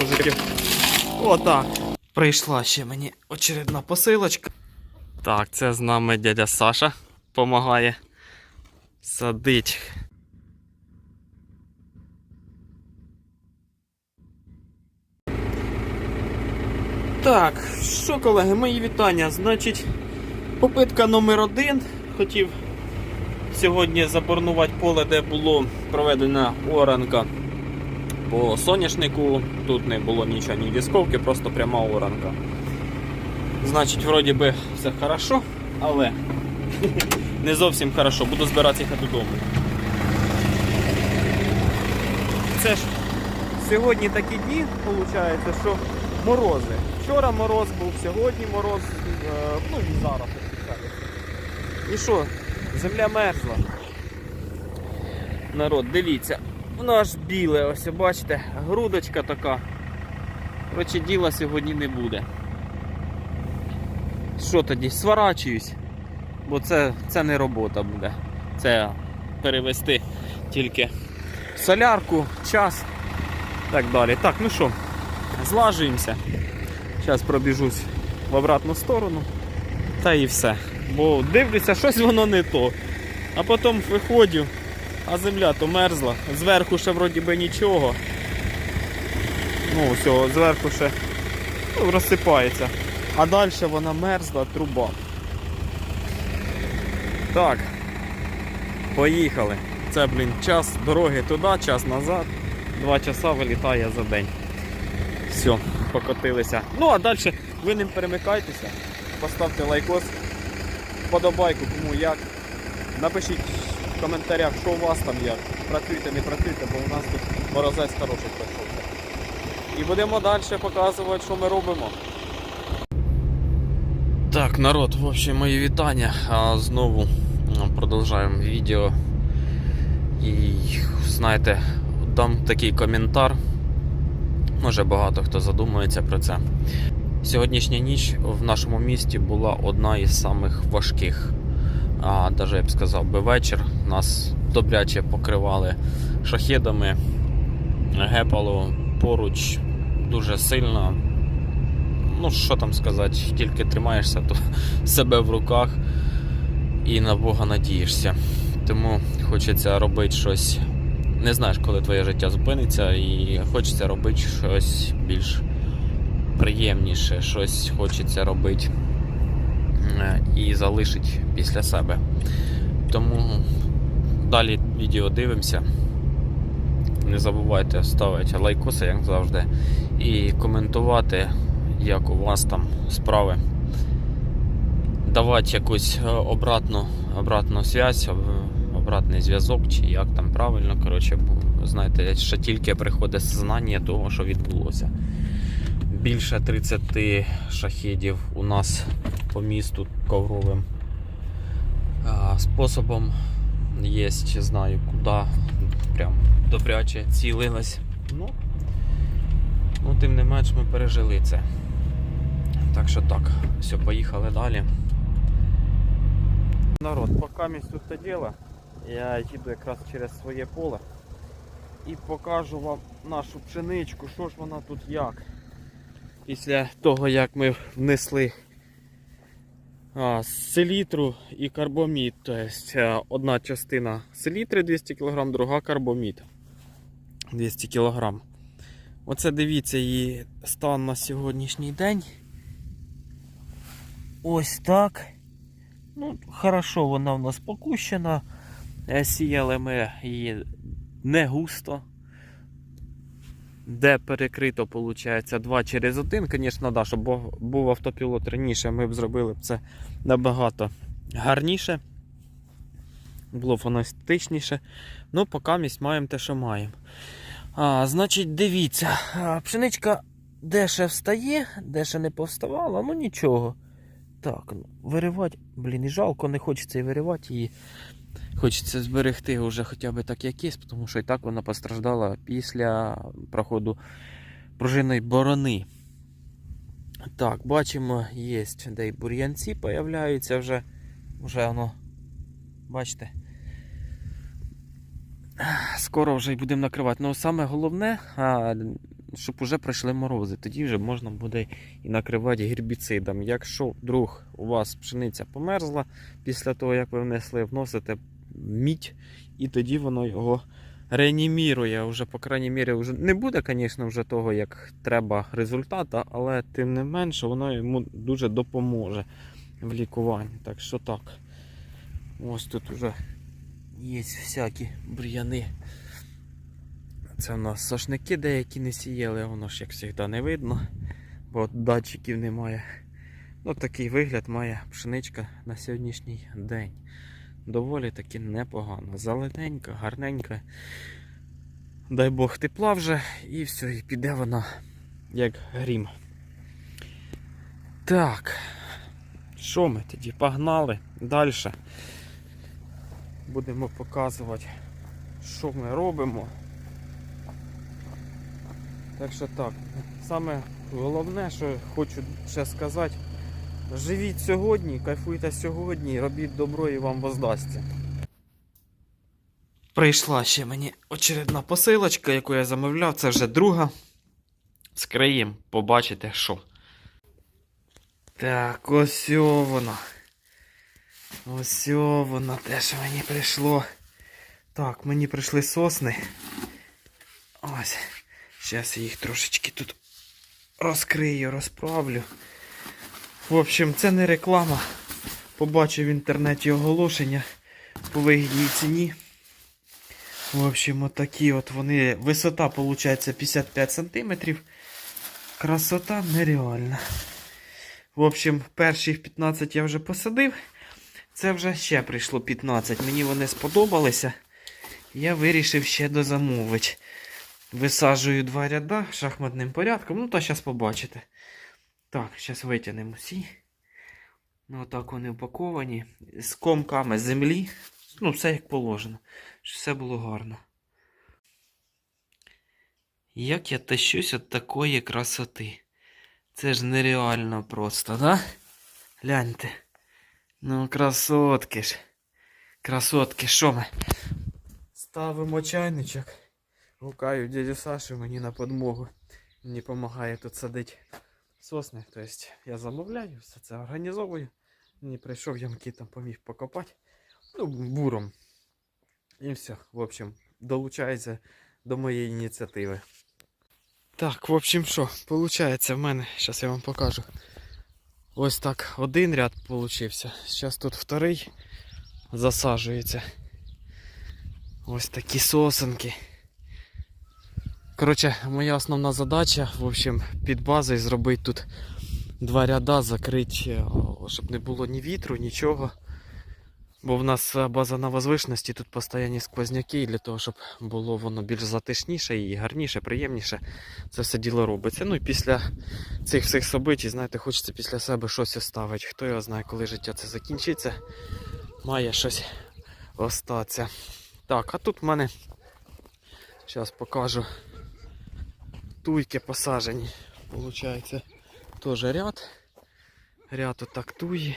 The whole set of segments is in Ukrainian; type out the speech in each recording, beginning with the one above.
мужики. Отак. Прийшла ще мені очередна посилочка. Так, це з нами дядя Саша допомагає садить. Так, що, колеги, мої вітання. Значить, попитка номер один. Хотів сьогодні заборнувати поле, де було проведена оранка по соняшнику. Тут не було нічого, ні дисковки, просто пряма оранка. Значить, вроді би все хорошо, але не зовсім хорошо. Буду збиратися їхати додому. Це ж сьогодні такі дні, виходить, що морози. Вчора мороз був, сьогодні мороз, е, ну і зараз. І що? Земля мерзла. Народ, дивіться, воно аж біле, ось бачите, грудочка така. Коротше, діла сьогодні не буде. Що тоді? Сворачуюсь, бо це, це не робота буде. Це перевести тільки солярку, час так далі. Так, ну що, злажуємося. Зараз пробіжусь в обратну сторону. Та і все. Бо дивлюся, щось воно не то. А потім виходжу, а земля то мерзла. Зверху ще вроді би нічого. Ну, все, зверху ще ну, розсипається. А далі вона мерзла труба. Так. Поїхали. Це, блін, час дороги туди, час назад. Два часа вилітає за день. Все, покотилися. Ну а далі ви не перемикайтеся. Поставте лайкос, вподобайку, кому як. Напишіть в коментарях, що у вас там як. Працюйте, не працюйте, бо у нас тут морозець хороший пройшовся. І будемо далі показувати, що ми робимо. Так, народ, в общем, мої вітання. А знову продовжуємо відео. І знаєте, дам такий коментар. Може багато хто задумується про це. Сьогоднішня ніч в нашому місті була одна із самих важких. А навіть я б сказав би вечір. Нас добряче покривали шахедами, гепало поруч дуже сильно. Ну, що там сказати, тільки тримаєшся то себе в руках і на Бога надієшся. Тому хочеться робити щось. Не знаєш, коли твоє життя зупиниться, і хочеться робити щось більш приємніше, щось хочеться робити і залишити після себе. Тому далі відео дивимося. Не забувайте ставити лайкоси, як завжди, і коментувати, як у вас там справи. Давати якусь е, обратну, обратну зв'язь, обратний зв'язок, чи як там правильно. Коротше, знаєте, ще тільки приходить знання того, що відбулося. Більше 30 шахедів у нас по місту ковровим способом є, знаю куди. Прям добряче цілилась. Ну, ну, тим не менш ми пережили це. Так що так, все, поїхали далі. Народ, поки місць тут те діло, я їду якраз через своє поле і покажу вам нашу пшеничку, що ж вона тут як. Після того як ми внесли а, селітру і карбомід. Тобто одна частина селітри 200 кг, друга карбомід 200 кг. Оце дивіться її стан на сьогоднішній день. Ось так. Ну, хорошо, вона в нас покущена. Е, Сіяли ми її не густо. Де перекрито, виходить, 2 через 1, звісно, да, щоб був- автопілот раніше, ми б зробили б це набагато гарніше. Було воно. Ну, поки місць маємо те, що маємо. А, значить, дивіться, пшеничка деше встає, деше не повставала, ну нічого. Так, ну, виривати, блін, і жалко, не хочеться і виривати її. Хочеться зберегти вже хоча б так як є, тому що і так вона постраждала після проходу пружинної борони. Так, бачимо, є де й бур'янці появляються вже. Вже воно, бачите. Скоро вже й будемо накривати. Ну, саме головне, щоб уже пройшли морози. Тоді вже можна буде і накривати гербіцидом. Якщо вдруг у вас пшениця померзла після того, як ви внесли, вносите мідь, і тоді воно його реанімірує. Вже, по крайній мірі, вже не буде, звісно, вже того, як треба результата, але тим не менше воно йому дуже допоможе в лікуванні. Так що так. Ось тут вже є всякі бур'яни. Це у нас сошники деякі не сіяли, воно ж як завжди не видно, бо датчиків немає. Ну, такий вигляд має пшеничка на сьогоднішній день. Доволі таки непогано. Зелененька, гарненька. Дай Бог тепла вже і все, і піде вона як грім. Так. Що ми тоді? Погнали далі. Будемо показувати, що ми робимо. Так що так, саме головне, що хочу ще сказати, живіть сьогодні, кайфуйте сьогодні, робіть добро і вам воздасться. Прийшла ще мені очередна посилочка, яку я замовляв, це вже друга. Скриєм, побачите що. Так, ось вона. Ось вона те, що мені прийшло. Так, мені прийшли сосни. Ось. Зараз я їх трошечки тут розкрию, розправлю. В общем, це не реклама. Побачив в інтернеті оголошення по вигідній ціні. В общем, отакі от вони. Висота, виходить, 55 см. Красота нереальна. В общем, перших 15 я вже посадив. Це вже ще прийшло 15. Мені вони сподобалися. Я вирішив ще дозамовити. Висаджую два ряда шахматним порядком. Ну, то зараз побачите. Так, зараз витягнемо всі. Ну, отак вони упаковані. З комками землі. Ну, все як положено. Щоб все було гарно. Як я тащусь від такої красоти. Це ж нереально просто, да? Гляньте. Ну, красотки ж. Красотки, що ми? Ставимо чайничок. Гукаю дядю Сашу мені на подмогу. Мені допомагає тут садити сосни. Тобто я замовляю, все це організовую. Мені прийшов ямки там поміг покопати. Ну, буром. І все. В общем, долучається до моєї ініціативи. Так, в общем, що, виходить в мене, зараз я вам покажу. Ось так один ряд получився. Зараз тут вторий засаджується. Ось такі сосенки. Коротше, моя основна задача, в общем, під базою зробити тут два ряда, закрити, щоб не було ні вітру, нічого. Бо в нас е, база на возвишності, тут постійні сквозняки, і для того, щоб було воно більш затишніше і гарніше, приємніше, це все діло робиться. Ну і після цих всіх событій, знаєте, хочеться після себе щось оставити. Хто його знає, коли життя це закінчиться, має щось остатися. Так, а тут в мене, зараз покажу, туйки посажені. Получається, теж ряд. Ряд отак туї.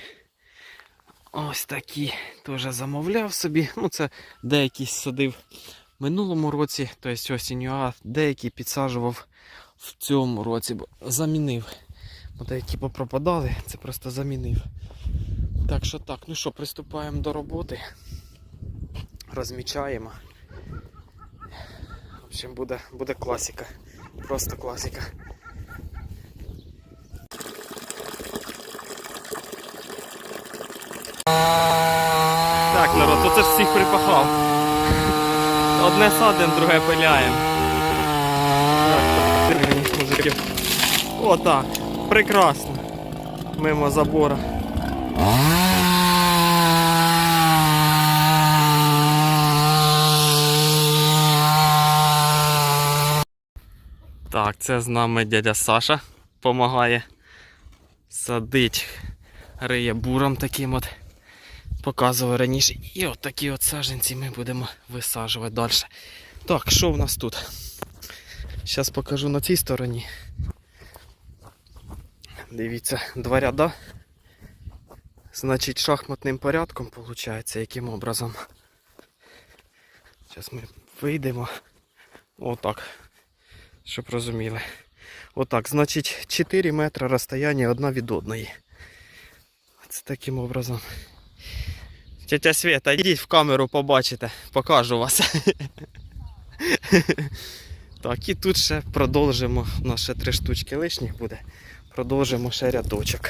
Ось такі теж замовляв собі. Ну, це деякі садив в минулому році, тобто осінню, а деякі підсаджував в цьому році, бо замінив. Бо деякі попропадали, це просто замінив. Так що так, ну що, приступаємо до роботи. Розмічаємо. В общем, буде, буде класика. Просто класика. Так, народ, то це ж всіх припахав. Одне садимо, друге пиляємо. Так, мужики. О, так. Прекрасно. Мимо забора. Так, це з нами дядя Саша допомагає садить риє буром таким от. Показував раніше. І от такі от саджанці ми будемо висаджувати далі. Так, що в нас тут? Зараз покажу на цій стороні. Дивіться, два ряда. Значить, шахматним порядком виходить, яким образом. Зараз ми вийдемо. Отак. Щоб розуміли. Отак, значить, 4 метри розстояння одна від одної. Це таким образом. Тетя Света, йдіть в камеру, побачите, покажу вас. Так, і тут ще продовжимо. У нас ще три штучки лишніх буде. Продовжимо ще рядочок.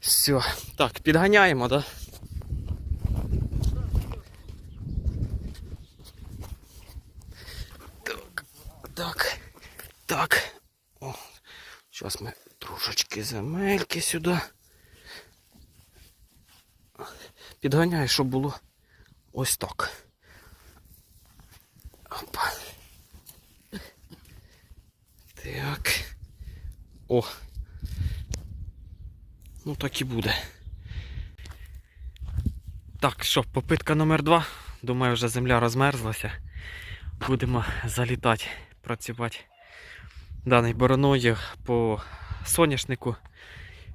Все. Так, підганяємо, так? Да? Так, так, так. О, зараз ми трошечки земельки сюди. Підганяю, щоб було ось так. Опа. Так. О. Ну так і буде. Так, що, попитка номер два. Думаю, вже земля розмерзлася. Будемо залітати, працювати даною бороною по соняшнику,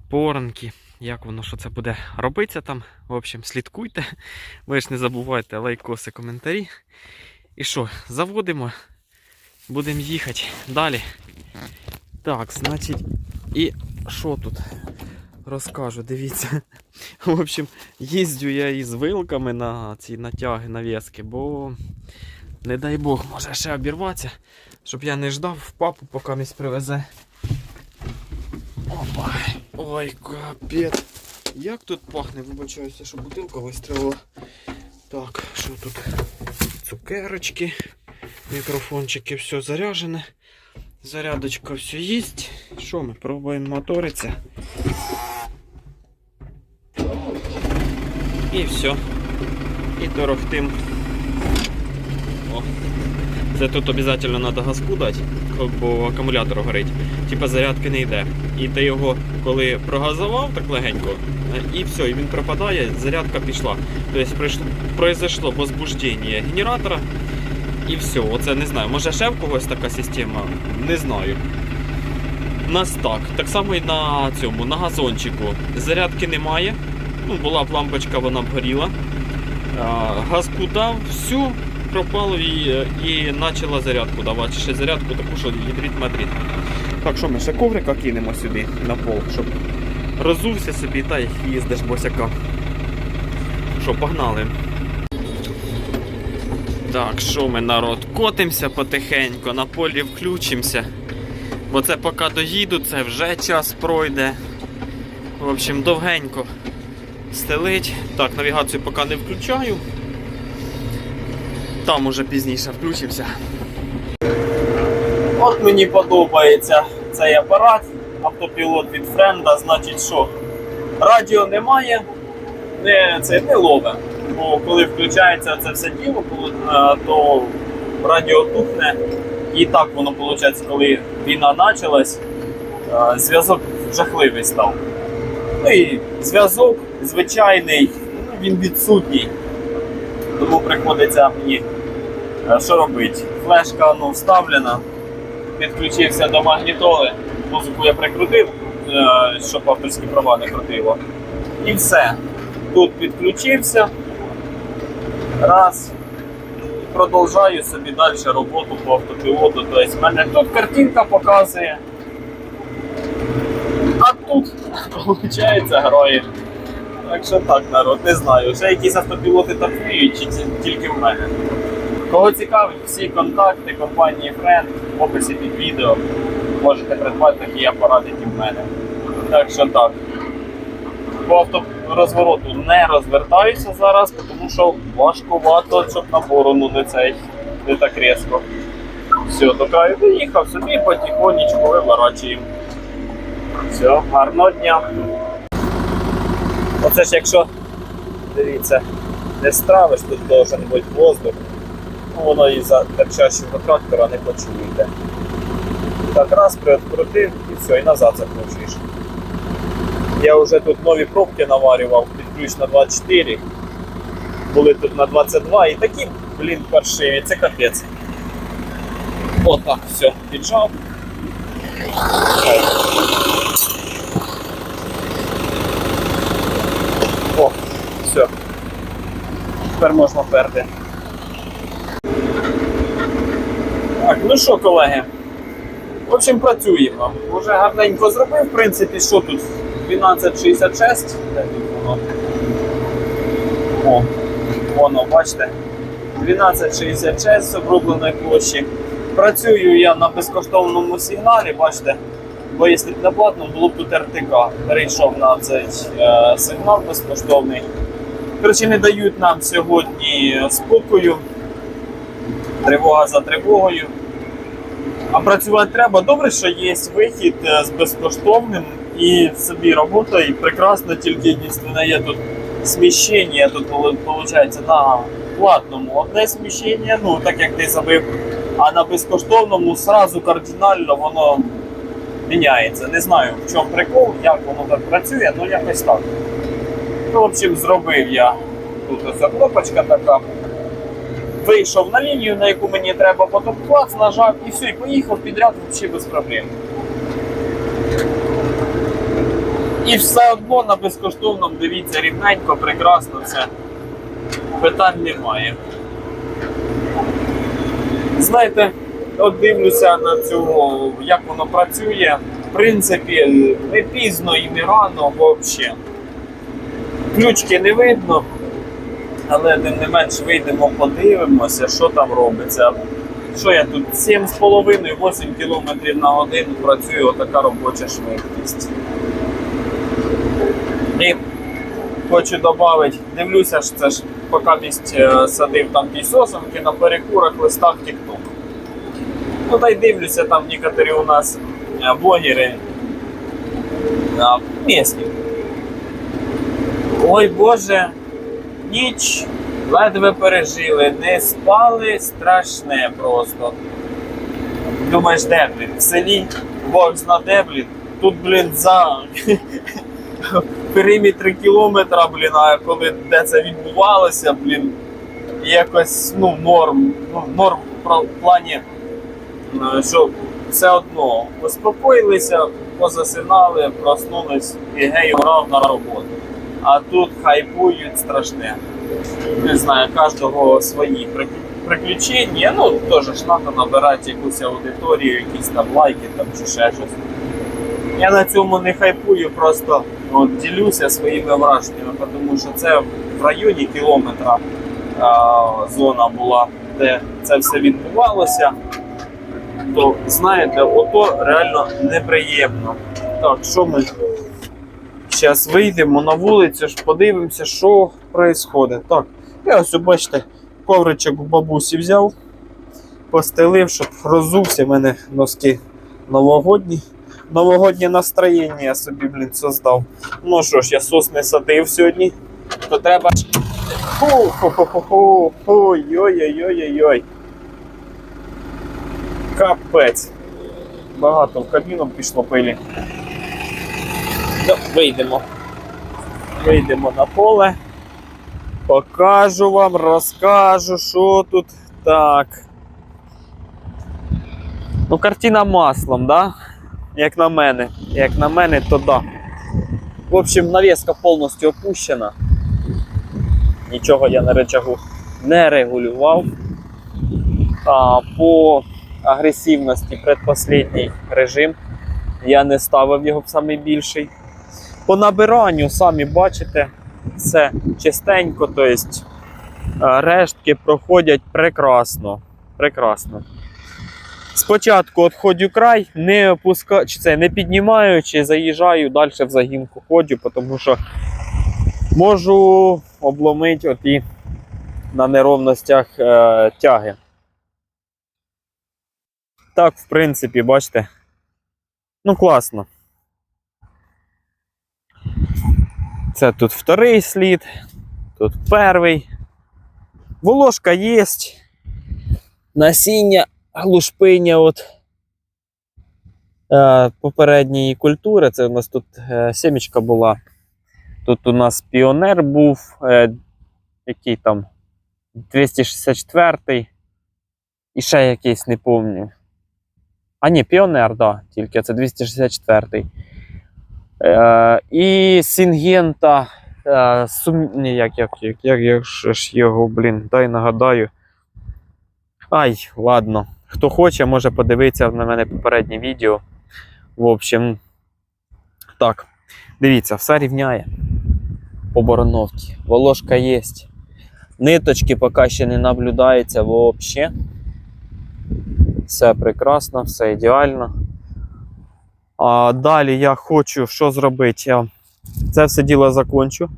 по. Як воно, що це буде робитися там. В общем, слідкуйте. Ви ж не забувайте лайкоси, коментарі. І що, заводимо, будемо їхати далі. Так, значить, і що тут? Розкажу, дивіться. В общем, їздю я із вилками на ці натяги нав'язки, бо не дай Бог, може ще обірватися, щоб я не ждав папу, поки місь привезе. Опа. Ой, капець. Як тут пахне, вибачаюся, що бутилка вистрілила. Так, що тут? Цукерочки, мікрофончики, все заряджене. Зарядочка все їсть. Що ми пробуємо моториться. І все. І торохтим. О. Це тут обов'язково треба газку дати, бо акумулятор горить. Типа зарядки не йде. І ти його, коли прогазував так легенько, і все, і він пропадає, зарядка пішла. Тобто пройшло, произошло возбуждення генератора. І все, оце не знаю. Може ще в когось така система? Не знаю. Нас так. Так само і на цьому, на газончику. Зарядки немає. Ну, була б лампочка, вона б горіла. Газку дав, всю, пропало і, і почала зарядку давати. Ще зарядку таку, що ядрить мадрить. Так що ми ще коврика кинемо сюди на пол, щоб розувся собі та й їздиш босяка. Що, погнали. Так, що ми народ? Котимося потихеньку, на полі включимося. Бо це поки доїду, це вже час пройде. В общем, довгенько стелить. Так, навігацію поки не включаю. Там уже пізніше включимося. От мені подобається цей апарат, автопілот від френда, значить що? Радіо немає, не, це не лове. Бо коли включається це все діло, то радіо тухне. І так воно виходить, коли війна почалась, е, зв'язок жахливий став. Ну і зв'язок звичайний, ну, він відсутній. Тому приходиться мені е, що робити? Флешка ну, вставлена, підключився до магнітоли, музику я прикрутив, е, щоб авторські права не крутило. І все. Тут підключився. Раз. Продовжаю собі далі роботу по автопілоту. Тобто в мене тут картинка показує. А тут, виходить, грає. Так що так, народ, не знаю. Ще якісь автопілоти там чи тільки в мене. Кого цікавить, всі контакти компанії Friend в описі під відео. Можете придбати такі апарати, як в мене. Так що так. По авторозвороту не розвертаюся зараз, тому що важкувато, щоб на борону не цей, не так різко. Все, до краю доїхав, собі потихонечку виворачуємо. Все, гарного дня. Оце ж якщо, дивіться, не стравиш, тут должен бути воздух, ну воно і за терчащого трактора не почуєте. Так раз приоткрутив і все, і назад закручуєш. Я вже тут нові пробки наварював під ключ на 24. Були тут на 22 і такі, блін, паршиві, це капець. Отак, все, піджав. О, все. Тепер можна перти. Так, ну що, колеги? В общем, працюємо. Уже гарненько зробив, в принципі, що тут? 1266. Де тут воно? О, воно, бачите? 1266 з обробленої площі. Працюю я на безкоштовному сигналі, бачите? Бо якщо б на платному, було б тут РТК. Перейшов на цей е, сигнал безкоштовний. Не дають нам сьогодні спокою. Тривога за тривогою. А працювати треба. Добре, що є вихід е, з безкоштовним і собі робота, і прекрасно, тільки єдине є тут сміщення. Тут виходить на платному одне сміщення, ну так як ти забив, а на безкоштовному сразу кардинально воно міняється. Не знаю в чому прикол, як воно так працює, ну якось так. Ну, в общем, зробив я тут ось кнопочка така. Вийшов на лінію, на яку мені треба, клац, нажав і все, і поїхав підряд взагалі без проблем. І все одно на безкоштовному дивіться рівненько, прекрасно все. Питань немає. Знаєте, от дивлюся на цього, як воно працює. В принципі, не пізно і не рано взагалі. Ключки не видно, але тим не менш вийдемо, подивимося, що там робиться. Що я тут 7,5-8 км на годину працює отака робоча швидкість. І хочу додати, дивлюся, що це ж поки місць е, садив там ті сосенки на перекурах листах TikTok. Ну та й дивлюся, там некоторі у нас е, блогери місні. Ой Боже, ніч ледве пережили, не спали страшне просто. Думаєш, де, блін? В селі Бог зна де, блін. Тут, блін, за периметри кілометра, блін, а коли де це відбувалося, блін, якось ну, норм. Ну, норм в плані, е, що все одно успокоїлися, позасинали, проснулись і гей грав на роботу. А тут хайпують страшне. Не знаю, кожного свої приключення. Ну, теж ж треба набирати якусь аудиторію, якісь там лайки там, чи ще щось. Я на цьому не хайпую, просто от, ділюся своїми враженнями, тому що це в районі кілометра а, зона була, де це все відбувалося. То знаєте, ото реально неприємно. Так, що ми зараз вийдемо на вулицю, подивимося, що відбувається. Так, я ось бачите, ковричок у бабусі взяв, постелив, щоб розувся. У мене носки новогодні. Новогоднє настроєння я собі, блін, создав. Ну що ж, я сосни садив сьогодні, то треба ж. Ой-ой-ой-ой-ой. Капець. Багато в кабіну пішло пилі. Вийдемо. Вийдемо на поле. Покажу вам, розкажу, що тут так. Ну, картина маслом, да? Як на мене. Як на мене, то да. В общем, навіска повністю опущена. Нічого я на речагу не регулював. А, по агресивності предпослідній режим. Я не ставив його в самий. По набиранню, самі бачите, все чистенько, тобто рештки проходять прекрасно. Прекрасно. Спочатку відходжу край, не опуска... чи це, не піднімаючи, заїжджаю далі в загінку ходжу, тому що можу обломити оті на неровностях е, тяги. Так, в принципі, бачите. Ну, класно. Це тут вторий слід, тут перший. Волошка є. Насіння глушпиня от е, попередньої культури. Це у нас тут е, сімечка була. Тут у нас піонер був, е, який там 264 і ще якийсь, не пам'ятаю. А ні, піонер, так, да, тільки це 264. Е, і Сінгента. Е, сум... Як, як, як, як, як ж його, блін, дай нагадаю. Ай, ладно, Хто хоче, може подивитися на мене попереднє відео. В общем, так, дивіться, все рівняє по бороновці. Волошка є. Ниточки поки ще не наблюдається взагалі. Все прекрасно, все ідеально. А далі я хочу що зробити? Це все діло закончу.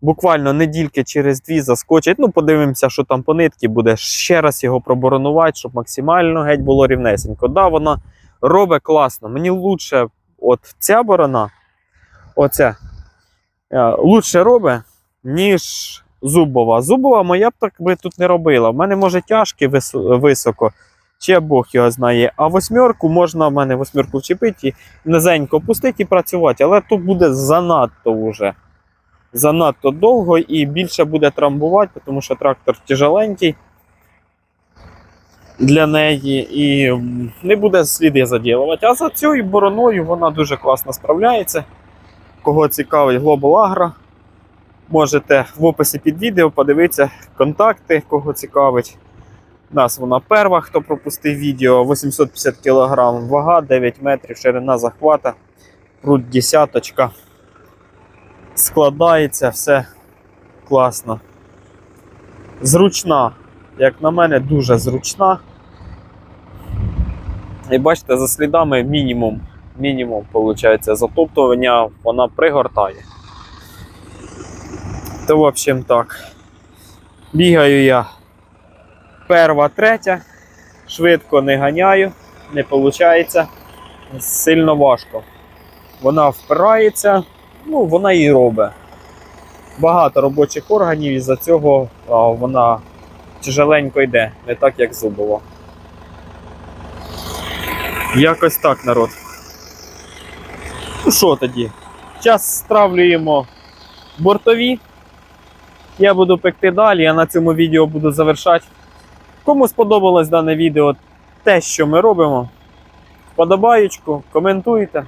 Буквально недільки через дві заскочить. Ну, подивимося, що там по нитки буде. Ще раз його проборонувати, щоб максимально геть було рівнесенько. Да, вона робить класно. Мені лучше, от ця борона, оця, е, лучше робить, ніж зубова. Зубова моя б так би тут не робила. В мене може тяжкі вис- високо, чи Бог його знає. А восьмерку можна в мене восьмерку вчепити і низенько пустити і працювати, але тут буде занадто вже. Занадто довго і більше буде трамбувати, тому що трактор тяжеленький для неї і не буде сліди заділувати. А за цією бороною вона дуже класно справляється. Кого цікавить Global Agro, можете в описі під відео подивитися контакти, кого цікавить. У нас вона перша, хто пропустив відео, 850 кг вага, 9 метрів, ширина захвата, прут десяточка. Складається, все класно. Зручна, як на мене, дуже зручна. І бачите, за слідами мінімум, мінімум, виходить, затоптування вона пригортає. То, в общем, так. Бігаю я перва, третя. Швидко не ганяю, не виходить. Сильно важко. Вона впирається, ну, вона і робить. Багато робочих органів, і за цього а, вона тяжеленько йде, не так, як зубова. Якось так, народ. Ну що тоді? Зараз стравлюємо бортові. Я буду пекти далі, я на цьому відео буду завершати. Кому сподобалось дане відео, те, що ми робимо, вподобаєчку, коментуйте.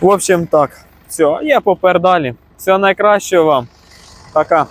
В общем, так. Все, я попер далі. Всього найкращого вам. Пока.